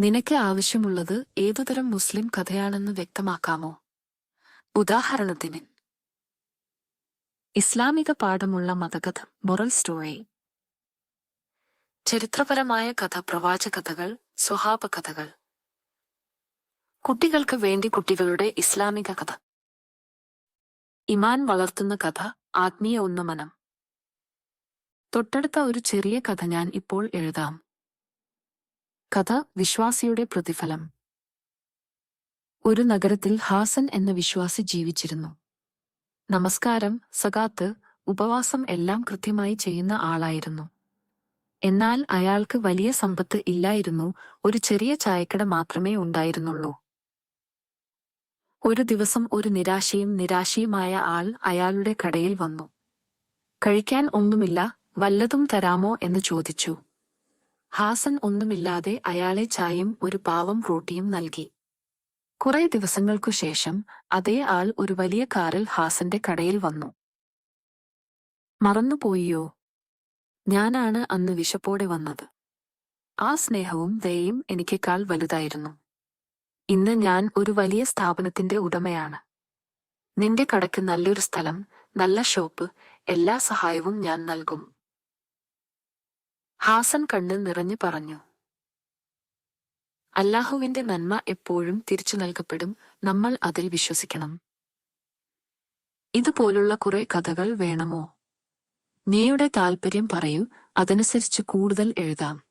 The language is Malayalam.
നിനക്ക് ആവശ്യമുള്ളത് ഏതുതരം മുസ്ലിം കഥയാണെന്ന് വ്യക്തമാക്കാമോ? ഉദാഹരണത്തിന് ഇസ്ലാമിക പാഠമുള്ള മതകഥ മൊറൽ സ്റ്റോറി. ചരിത്രപരമായ കഥ പ്രവാചകഥകൾ സ്വഹാപ കഥകൾ കുട്ടികൾക്ക് വേണ്ടി കുട്ടികളുടെ ഇസ്ലാമിക കഥ. ഇമാൻ വളർത്തുന്ന കഥ ആത്മീയ ഉന്നമനം. തൊട്ടടുത്ത ഒരു ചെറിയ കഥ ഞാൻ ഇപ്പോൾ എഴുതാം. കഥ വിശ്വാസിയുടെ പ്രതിഫലം. ഒരു നഗരത്തിൽ ഹാസൻ എന്ന വിശ്വാസി ജീവിച്ചിരുന്നു. നമസ്കാരം സകാത്ത് ഉപവാസം എല്ലാം കൃത്യമായി ചെയ്യുന്ന ആളായിരുന്നു. എന്നാൽ അയാൾക്ക് വലിയ സമ്പത്ത് ഇല്ലായിരുന്നു ഒരു ചെറിയ ചായക്കട മാത്രമേ ഉണ്ടായിരുന്നുള്ളൂ. ഒരു ദിവസം ഒരു നിരാശയും നിരാശയുമായ ആൾ അയാളുടെ കടയിൽ വന്നു. കഴിക്കാൻ ഒന്നുമില്ല വല്ലതും തരാമോ? എന്ന് ചോദിച്ചു. ഹാസൻ ഒന്നുമില്ലാതെ അയാളെ ചായയും ഒരു പാവം റോട്ടിയും നൽകി. കുറെ ദിവസങ്ങൾക്കു ശേഷം അതേ ആൾ ഒരു വലിയ കാറിൽ ഹാസന്റെ കടയിൽ വന്നു. മറന്നുപോയിയോ? ഞാനാണ് അന്ന് വിശപ്പോടെ വന്നത്. ആ സ്നേഹവും ദയയും എനിക്കേക്കാൾ വലുതായിരുന്നു. ഇന്ന് ഞാൻ ഒരു വലിയ സ്ഥാപനത്തിന്റെ ഉടമയാണ്. നിന്റെ കടയ്ക്ക് നല്ലൊരു സ്ഥലം നല്ല ഷോപ്പ് എല്ലാ സഹായവും ഞാൻ നൽകും. ഹാസൻ കണ്ണ് നിറഞ്ഞു പറഞ്ഞു. അല്ലാഹുവിന്റെ നന്മ എപ്പോഴും തിരിച്ചു നൽകപ്പെടും. നമ്മൾ അതിൽ വിശ്വസിക്കണം. ഇതുപോലുള്ള കുറെ കഥകൾ വേണമോ? നീയുടെ താൽപ്പര്യം പറയൂ. അതനുസരിച്ച് കൂടുതൽ എഴുതാം.